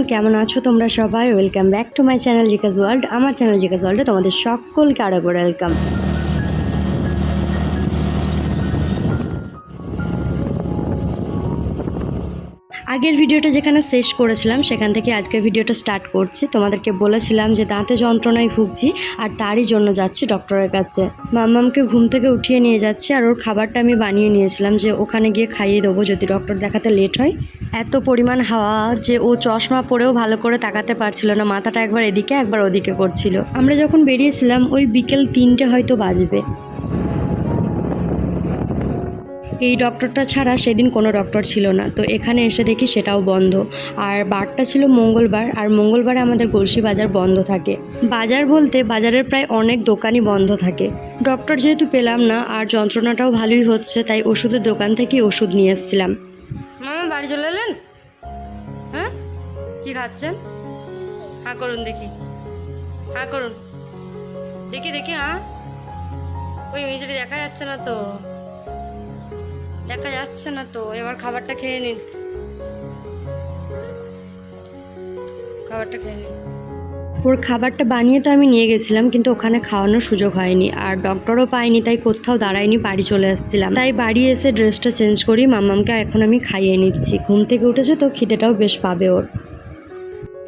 Everyone কেমন আছো তোমরা সবাই? Welcome back to my channel জিকাস world আমার চ্যানেল জিকাস ওয়ার্ল্ডে তোমাদের সকলকে আরও করে ওয়েলকাম আগের ভিডিওটা যেখানে শেষ করেছিলাম, সেখান থেকে আজকের ভিডিওটা স্টার্ট করছি। তোমাদেরকে বলেছিলাম যে দাঁতে যন্ত্রণায় ভুগছি আর তারই জন্য যাচ্ছি ডক্টরের কাছে। মাম্মামকে ঘুম থেকে উঠিয়ে নিয়ে যাচ্ছি আর ওর খাবারটা আমি বানিয়ে নিয়েছিলাম যে ওখানে গিয়ে খাইয়ে দেবো যদি ডক্টর দেখাতে লেট হয়। এত পরিমাণ হাওয়া যে ও চশমা পরেও ভালো করে তাকাতে পারছিল না, মাথাটা একবার এদিকে একবার ওদিকে করছিল। আমরা যখন বেরিয়েছিলাম, ওই বিকেল তিনটে হয়তো বাজবে। এই ডক্টরটা ছাড়া সেদিন কোনো ডক্টর ছিল না। তো এখানে এসে দেখি সেটাও বন্ধ। আর বারটা ছিল মঙ্গলবার, আর মঙ্গলবারে আমাদের গলসি বাজার বন্ধ থাকে। বাজার বলতে বাজারের প্রায় অনেক দোকানই বন্ধ থাকে। ডক্টর যেহেতু পেলাম না, আর যন্ত্রণাটাও ভালোই হচ্ছে, তাই ওষুধের দোকান থেকে ওষুধ নিয়ে এসেছিলাম। মামা, বাড়ি চলে এলেন? হ্যাঁ? কি খাচ্ছেন? হ্যাঁ করুন দেখি। হ্যাঁ করুন। দেখি দেখি হ্যাঁ? ওই মিজরি দেখা যাচ্ছে না তো। দেখা যাচ্ছে না তো, এবার খাবারটা খেয়ে নিন। খাবারটা খেয়ে নিন। ওর খাবারটা বানিয়ে তো আমি নিয়ে গেছিলাম, কিন্তু ওখানে খাওয়ানোর সুযোগ হয়নি, আর ডক্টরও পাইনি তাই কোথাও দাঁড়ায়নি, বাড়ি চলে আসছিলাম। তাই বাড়ি এসে ড্রেসটা চেঞ্জ করি, মামামকে এখন আমি খাইয়ে নিচ্ছি। ঘুম থেকে উঠেছে তো খিদেটাও বেশ পাবে ওর।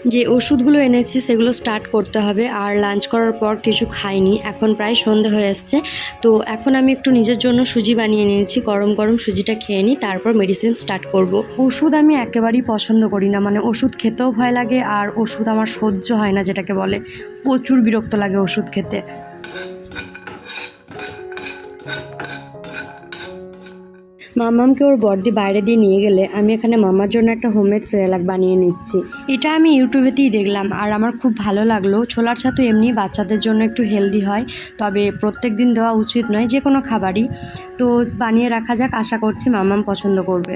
যে ওষুধগুলো এনেছি সেগুলো স্টার্ট করতে হবে। আর লাঞ্চ করার পর কিছু খাইনি। এখন প্রায় সন্ধে হয়ে আসছে। তো এখন আমি একটু নিজের জন্য সুজি বানিয়ে নিয়েছি। গরম গরম সুজিটা খেয়ে নিই, তারপর মেডিসিন স্টার্ট করব। ওষুধ আমি একেবারেই পছন্দ করি না। মানে ওষুধ খেতেও ভয় লাগে, আর ওষুধ আমার সহ্য হয় না যেটাকে বলে। প্রচুর বিরক্ত লাগে ওষুধ খেতে। মামামকে ওর বর্দি বাইরে দিয়ে নিয়ে গেলে আমি এখানে মামার জন্য একটা হোমমেড সেরেলাক বানিয়ে নিচ্ছি। এটা আমি ইউটিউবেতেই দেখলাম আর আমার খুব ভালো লাগল। ছোলার ছাতু এমনি বাচ্চাদের জন্য একটু হেলদি হয়, তবে প্রত্যেক দিন দেওয়া উচিত নয় যে কোনো খাবারই। তো বানিয়ে রাখা যাক, আশা করছি মামাম পছন্দ করবে।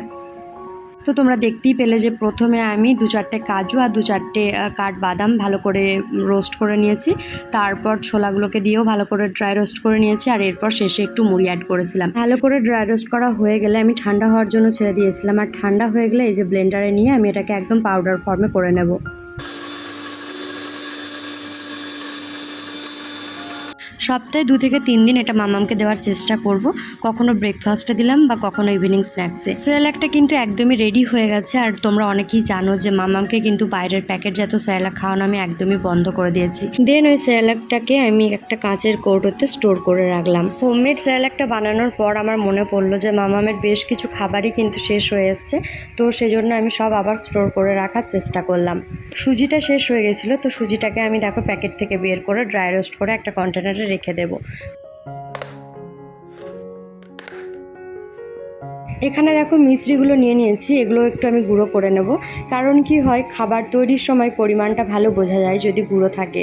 তো তোমরা দেখতেই পেলে যে প্রথমে আমি দু চারটে কাজু আর দু চারটে কাঠ বাদাম ভালো করে রোস্ট করে নিয়েছি। তারপর ছোলাগুলোকে দিয়েও ভালো করে ড্রাই রোস্ট করে নিয়েছি আর এরপর শেষে একটু মুড়ি অ্যাড করেছিলাম। ভালো করে ড্রাই রোস্ট করা হয়ে গেলে আমি ঠান্ডা হওয়ার জন্য ছেড়ে দিয়েছিলাম। আর ঠান্ডা হয়ে গেলে এই যে ব্লেন্ডারে নিয়ে আমি এটাকে একদম পাউডার ফর্মে করে নেব। সপ্তাহে দু থেকে তিন দিন এটা মামামকে দেওয়ার চেষ্টা করব। কখনো ব্রেকফাস্টে দিলাম বা কখনো ইভিনিং স্ন্যাক্সে স্যালাকটা কিন্তু একদমই রেডি হয়ে গেছে। আর তোমরা অনেকেই জানো যে মামামকে কিন্তু বাইরের প্যাকেট প্যাকেটজাত স্যালাক খাওয়ানো আমি একদমই বন্ধ করে দিয়েছি। দেন ওই স্যালাকটাকে আমি একটা কাঁচের কৌটোতে স্টোর করে রাখলাম। হোমমেড স্যালাকটা বানানোর পর আমার মনে পড়ল যে মামামের বেশ কিছু খাবারই কিন্তু শেষ হয়ে এসছে। তো সেজন্য আমি সব আবার স্টোর করে রাখার চেষ্টা করলাম। সুজিটা শেষ হয়ে গেছিল। তো সুজিটাকে আমি দেখো প্যাকেট থেকে বের করে ড্রাই রোস্ট করে একটা কন্টেনারে রেখে দেব। এখানে দেখো মিশ্রিগুলো নিয়ে নিয়েছি, এগুলো একটু আমি গুঁড়ো করে নেব। কারণ কি হয়, খাবার তৈরির সময় পরিমাণটা ভালো বোঝা যায় যদি গুঁড়ো থাকে।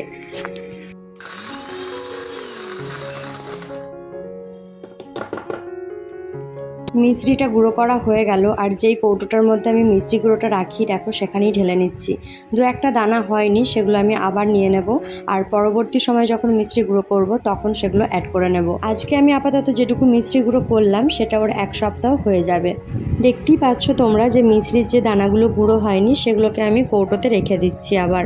মিশ্রিটা গুঁড়ো করা হয়ে গেল আর যেই কৌটোটার মধ্যে আমি মিষ্টি গুঁড়োটা রাখি, দেখো সেখানেই ঢেলে নিচ্ছি। দু একটা দানা হয়নি, সেগুলো আমি আবার নিয়ে নেব। আর পরবর্তী সময় যখন মিষ্টি গুঁড়ো করব, তখন সেগুলো অ্যাড করে নেব। আজকে আমি আপাতত যেটুকু মিষ্টি গুঁড়ো করলাম, সেটা ওর এক সপ্তাহ হয়ে যাবে। দেখতেই পাচ্ছ তোমরা যে মিশ্রির যে দানাগুলো গুঁড়ো হয়নি, সেগুলোকে আমি কৌটোতে রেখে দিচ্ছি আবার।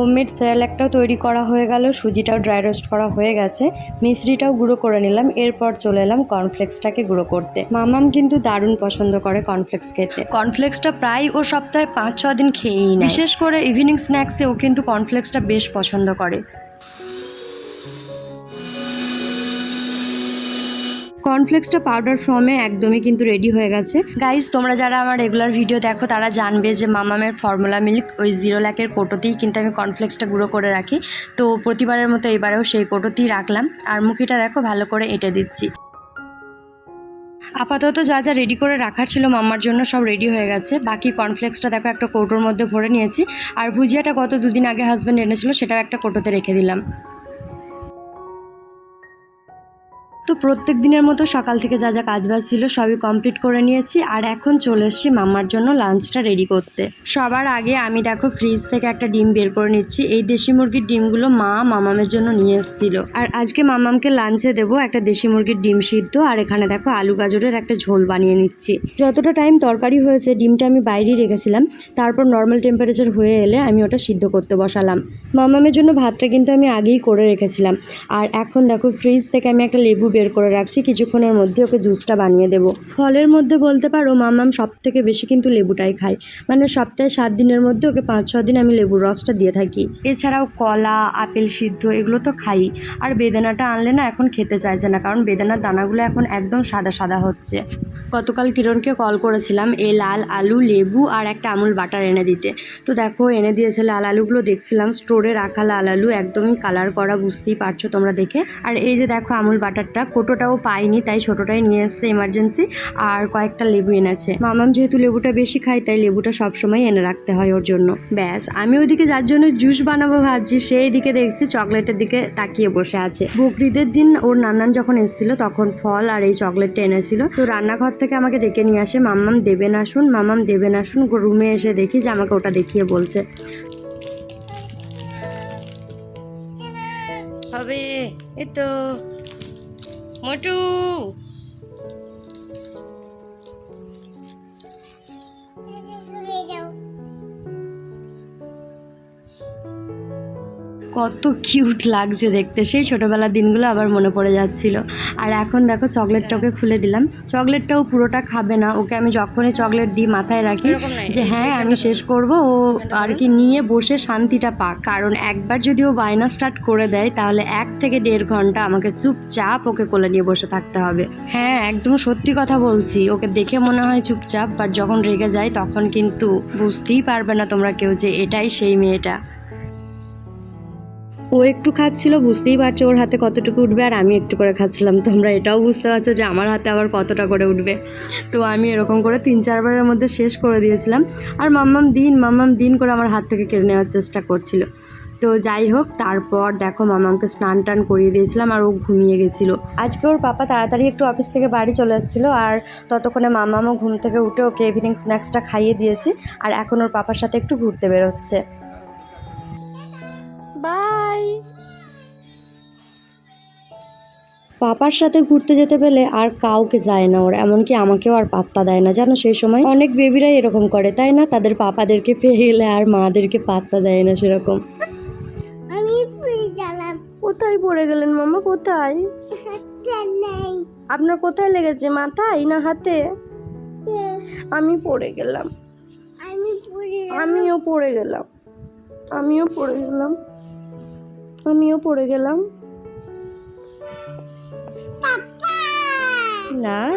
হোমমেড স্যালাকটাও তৈরি করা হয়ে গেল সুজিটাও ড্রাই রোস্ট করা হয়ে গেছে মিশ্রিটাও গুঁড়ো করে নিলাম এরপর চলে এলাম কর্নফ্লেক্সটাকে গুঁড়ো করতে। মামাম কিন্তু দারুণ পছন্দ করে কর্নফ্লেক্স খেতে। কর্নফ্লেক্সটা প্রায় ও সপ্তাহে পাঁচ ছ দিন খেয়েই না বিশেষ করে ইভিনিং স্ন্যাক্সে ও কিন্তু কর্নফ্লেক্সটা বেশ পছন্দ করে। কর্নফ্লেক্সটা পাউডার ফর্মে একদমই কিন্তু রেডি হয়ে গেছে। গাইজ তোমরা যারা আমার রেগুলার ভিডিও দেখো, তারা জানবে যে মামামের ফর্মুলা মিল্ক ওই জিরো ল্যাকের কোটোতেই কিন্তু আমি কর্নফ্লেক্সটা গুঁড়ো করে রাখি। তো প্রতিবারের মতো এবারেও সেই কোটোতেই রাখলাম। আর মুখিটা দেখো, ভালো করে এঁটে দিচ্ছি। আপাতত যা যা রেডি করে রাখার ছিল মাম্মার জন্য সব রেডি হয়ে গেছে। বাকি কর্নফ্লেক্সটা দেখো, একটা কৌটোর মধ্যে ভরে নিয়েছি। আর ভুজিয়াটা গত দুদিন আগে হাজব্যান্ড এনেছিল, সেটাও একটা কোটোতে রেখে দিলাম। তো প্রত্যেক দিনের মতো সকাল থেকে যা যা কাজবাজ ছিল সবই কমপ্লিট করে নিয়েছি আর এখন চলে এসেছি মাম্মার জন্য লাঞ্চটা রেডি করতে। সবার আগে আমি দেখো ফ্রিজ থেকে একটা ডিম বের করে নিচ্ছি। এই দেশি মুরগির ডিমগুলো মা মামামের জন্য নিয়ে এসেছিল। আর আজকে মামামকে লাঞ্চে দেবো একটা দেশি মুরগির ডিম সিদ্ধ আর এখানে দেখো আলু গাজরের একটা ঝোল বানিয়ে নিচ্ছি। যতটা টাইম তরকারি হয়েছে, ডিমটা আমি বাইরেই রেখেছিলাম। তারপর নর্মাল টেম্পারেচার হয়ে এলে আমি ওটা সিদ্ধ করতে বসালাম। মামামের জন্য ভাতটা কিন্তু আমি আগেই করে রেখেছিলাম। আর এখন দেখো ফ্রিজ থেকে আমি একটা লেবু বের করে রাখছি, কিছুক্ষণের মধ্যে ওকে জুসটা বানিয়ে দেবো। ফলের মধ্যে বলতে পারো মামাম সব থেকে বেশি কিন্তু লেবুটাই খায়। মানে সপ্তাহে সাত দিনের মধ্যে ওকে পাঁচ, ছ দিন আমি লেবুর রসটা দিয়ে থাকি। এছাড়াও কলা, আপেল সিদ্ধ, এগুলো তো খাই। আর বেদানাটা আনলে না এখন খেতে চাইছে না, কারণ বেদানার দানাগুলো এখন একদম সাদা সাদা হচ্ছে। গতকাল কিরণকে কল করেছিলাম এই লাল আলু, লেবু আর একটা আমুল বাটার এনে দিতে। তো দেখো, এনে দিয়েছে লাল আলুগুলো, দেখছিলাম স্টোরে রাখা লাল আলু, একদমই কালার করা, বুঝতেই পারছ তোমরা দেখে। আর এই যে দেখো আমুল বাটারটা কোটোটাও পাইনি, তাই ছোটোটাই নিয়ে এসছে এমার্জেন্সি আর কয়েকটা লেবু এনেছে। মামাম যেহেতু লেবুটা বেশি খায়, তাই লেবুটা সবসময় এনে রাখতে হয় ওর জন্য। ব্যাস, আমি ওইদিকে যার জন্য জুস বানাবো ভাবছি, সেই দিকে দেখছি চকলেটের দিকে তাকিয়ে বসে আছে। বকরিদের দিন ওর নানান যখন এসেছিল, তখন ফল আর এই চকলেটটা এনেছিল। তো রান্নাঘর থেকে আমাকে ডেকে নিয়ে আসে মাম্মাম দেবে না শুন মাম্মাম দেবে না শুন রুমে এসে দেখি যে আমাকে ওটা দেখিয়ে বলছে। হবে, এই তো। 魔珠 কত কিউট লাগছে দেখতে। সেই ছোটোবেলার দিনগুলো আবার মনে পড়ে যাচ্ছিল। আর এখন দেখো চকলেটটা ওকে খুলে দিলাম। চকলেটটাও পুরোটা খাবে না। ওকে আমি যখনই চকলেট দিই মাথায় রাখি যে হ্যাঁ আমি শেষ করব। ও আর কি নিয়ে বসে শান্তিটা পাক। কারণ একবার যদি ও বায়না স্টার্ট করে দেয় তাহলে এক থেকে দেড় ঘণ্টা আমাকে চুপচাপ ওকে কোলে নিয়ে বসে থাকতে হবে। হ্যাঁ একদম সত্যি কথা বলছি। ওকে দেখে মনে হয় চুপচাপ বাট যখন রেগে যায় তখন কিন্তু বুঝতেই পারবে না তোমরা কেউ যে এটাই সেই মেয়েটা। ও একটু খাচ্ছিল, বুঝতেই পারছ ওর হাতে কতটুকু উঠবে আর আমি একটু করে খাচ্ছিলাম। তোমরা এটাও বুঝতে পারছ যে আমার হাতে আবার কতটা করে উঠবে। তো আমি এরকম করে তিন চারবারের মধ্যে শেষ করে দিয়েছিলাম। আর মাম্মাম দিন মাম্মাম দিন করে আমার হাত থেকে কেড়ে নেওয়ার চেষ্টা করছিল। তো যাই হোক, তারপর দেখো মামামকে স্নান টান করিয়ে দিয়েছিলাম আর ও ঘুমিয়ে গেছিল। আজকে ওর পাপা তাড়াতাড়ি একটু অফিস থেকে বাড়ি চলে এসেছিল আর ততক্ষণে মামামও ঘুম থেকে উঠে ওকে ইভিনিং স্ন্যাক্সটা খাইয়ে দিয়েছি। আর এখন ওর পাপার সাথে একটু ঘুরতে বেরোচ্ছে। বাই। পাপার সাথে ঘুরতে যেতে পেলে আর কাউকে যায় না ওর এমনকি আমাকেও আর পাত্তা দেয় না। জানো সেই সময় অনেক বেবিরাই এরকম করে তাই না? তাদের পাপাদেরকে পেয়ে গেলে আর মাদেরকে পাত্তা দেয় না সেরকম। আমি কোথায় পড়ে গেলেন মামা কোথায়? আপনার কোথায় লেগেছে মাথায় না হাতে? আমি পড়ে গেলাম। আমিও পড়ে গেলাম। আমিও পড়ে গেলাম। আমিও পড়ে গেলাম। না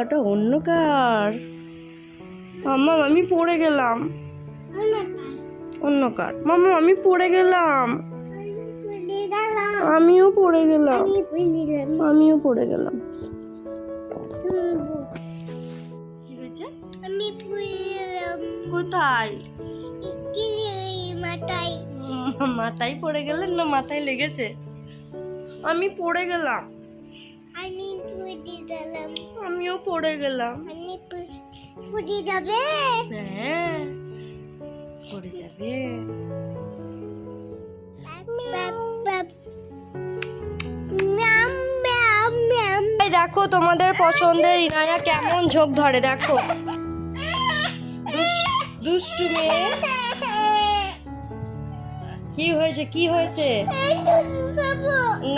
ওটা অন্য কার? মাম্মা আমি পড়ে গেলাম। অন্য কার? মাম্মা আমি পড়ে গেলাম। আমিও পড়ে গেলাম। আমিও পড়ে গেলাম। কি হয়েছে? আমি পুরে গেলাম। কোথায়? মাথায়? মাথায় পড়ে গেলেন না মাথায় লেগেছে? আমি পড়ে গেলাম। আমি গেলাম আমিও পড়ে গেলাম। আমি পুরে যাবে। হ্যাঁ পড়ে যাবে। দেখো তোমাদের পছন্দের ইনায়া কেমন ঝোঁক ধরে দেখো। দুষ্টু মেয়ে। কি হয়েছে? কি হয়েছে।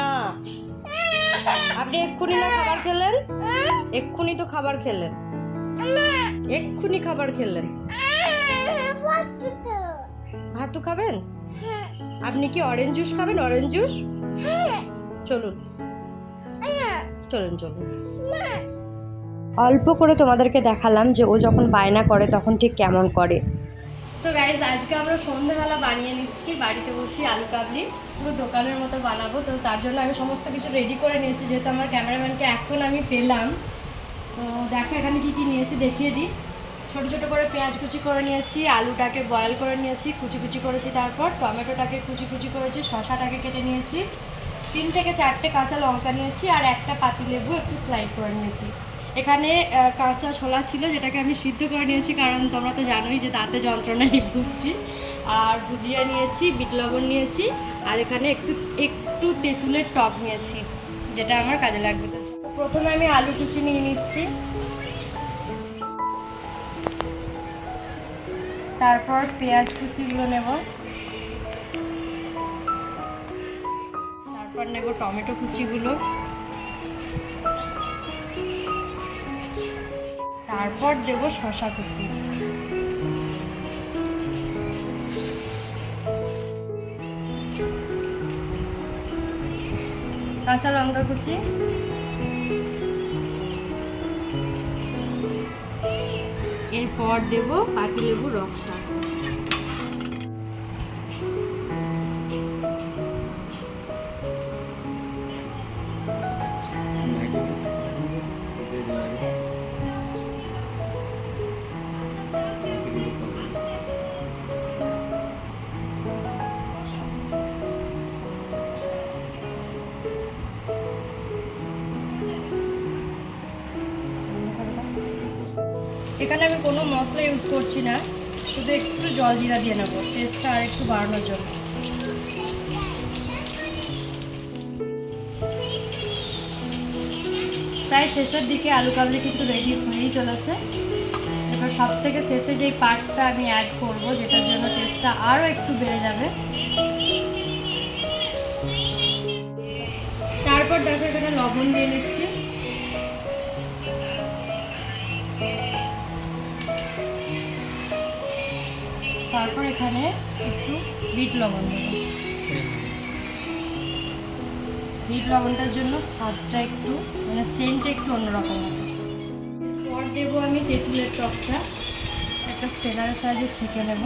না। আপনি এক্ষুনি না খাবার খেলেন? এক্ষুনি তো খাবার খেলেন। এক্ষুনি খাবার খেলেন। ভাতু খাবেন? আপনি কি অরেঞ্জ জুস খাবেন? অরেঞ্জ জুস চলুন। চলুন চলুন। অল্প করে তোমাদেরকে দেখালাম যে ও যখন বায়না করে তখন ঠিক কেমন করে। তো গাইজ আজকে আমরা সন্ধ্যেবেলা বানিয়ে নিচ্ছি, বাড়িতে বসি আলু কাবলি, পুরো দোকানের মতো বানাবো। তো তার জন্য আমি সমস্ত কিছু রেডি করে নিয়েছি, যেহেতু আমার ক্যামেরাম্যানকে এখন আমি পেলাম। তো দেখো এখানে কী কী নিয়েছি, দেখিয়ে দিই। ছোটো ছোটো করে পেঁয়াজ কুচি করে নিয়েছি, আলুটাকে বয়েল করে নিয়েছি, কুচি কুচি করেছি তারপর টমেটোটাকে কুচি কুচি করেছি, শশাটাকে কেটে নিয়েছি। তিন থেকে চারটে কাঁচা লঙ্কা নিয়েছি আর একটা পাতিলেবু একটু স্লাইড করে নিয়েছি। এখানে কাঁচা ছোলা ছিল যেটাকে আমি সিদ্ধ করে নিয়েছি, কারণ তোমরা তো জানোই যে দাঁতে যন্ত্রণায় ভুগছি। আর ভুজিয়া নিয়েছি, বিট লবণ নিয়েছি, আর এখানে একটু একটু তেঁতুলের টক নিয়েছি, যেটা আমার কাজে লাগবে। প্রথমে আমি আলু কুচি নিয়ে নিচ্ছি। তারপর পেঁয়াজ কুচিগুলো নেব। তারপর নেব টমেটো কুচিগুলো। তারপর দেবো শশা কুচি। কাঁচা লঙ্কা কুচি। এরপর দেব পাতিলেবুর রসটা। এখানে আমি কোনো মশলা ইউজ করছি না, শুধু একটু জল জিরা দিয়ে নেব টেস্টটা আর একটু বাড়ানোর জন্য। প্রায় শেষের দিকে আলু কাবলি কিন্তু রেডি হয়েই চলেছে। এবার সব থেকে শেষে যেই পার্টটা আমি অ্যাড করব, যেটার জন্য টেস্টটা আরও একটু বেড়ে যাবে। তারপর দেখো এখানে লবণ দিয়ে নিচ্ছি। তারপর এখানে একটু বিট লবণ বিট লবণটার জন্য স্বাদটা একটু মানে সেন্টটা একটু অন্যরকম হবে। পর দেবো আমি তেঁতুলের টকটা। একটা স্টেনারের সাহায্যে ছেঁকে নেব।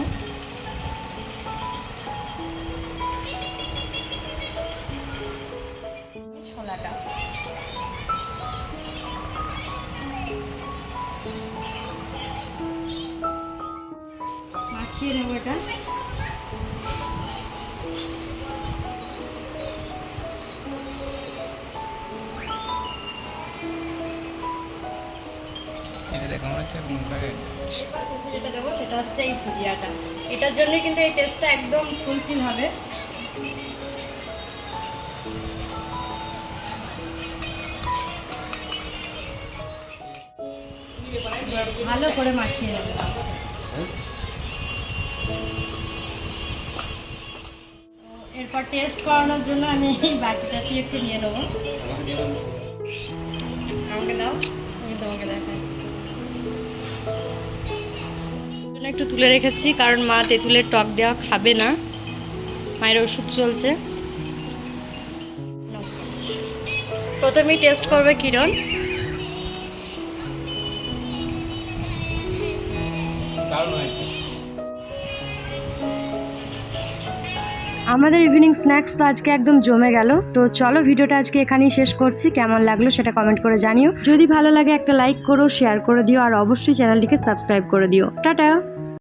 নেব এটা। যেটা দেবো সেটা হচ্ছে এই ভুজিয়াটা। এটার জন্যই কিন্তু এই টেস্টটা একদম ফুলফিল হবে। ভালো করে মাখিয়ে নেবে। টেস্ট করানোর জন্য আমি এই বাটিটাতে একটু নিয়ে নেব। আমাকে দাও, আমি তোমাকে দেখাই। একটু তুলে রেখেছি, কারণ মা তেঁতুলের টক দেওয়া খাবে না। মায়ের ওষুধ চলছে। প্রথমেই টেস্ট করবে কিরণ। দারুণ হয়েছে। আমাদের ইভিনিং স্ন্যাক্স তো আজকে একদম জমে গেল। তো চলো ভিডিওটা আজকে এখানেই শেষ করছি। কেমন লাগল সেটা কমেন্ট করে জানিও। যদি ভালো লাগে একটা লাইক করো শেয়ার করে দিও, আর অবশ্যই চ্যানেলটিকে সাবস্ক্রাইব করে দিও। টাটা!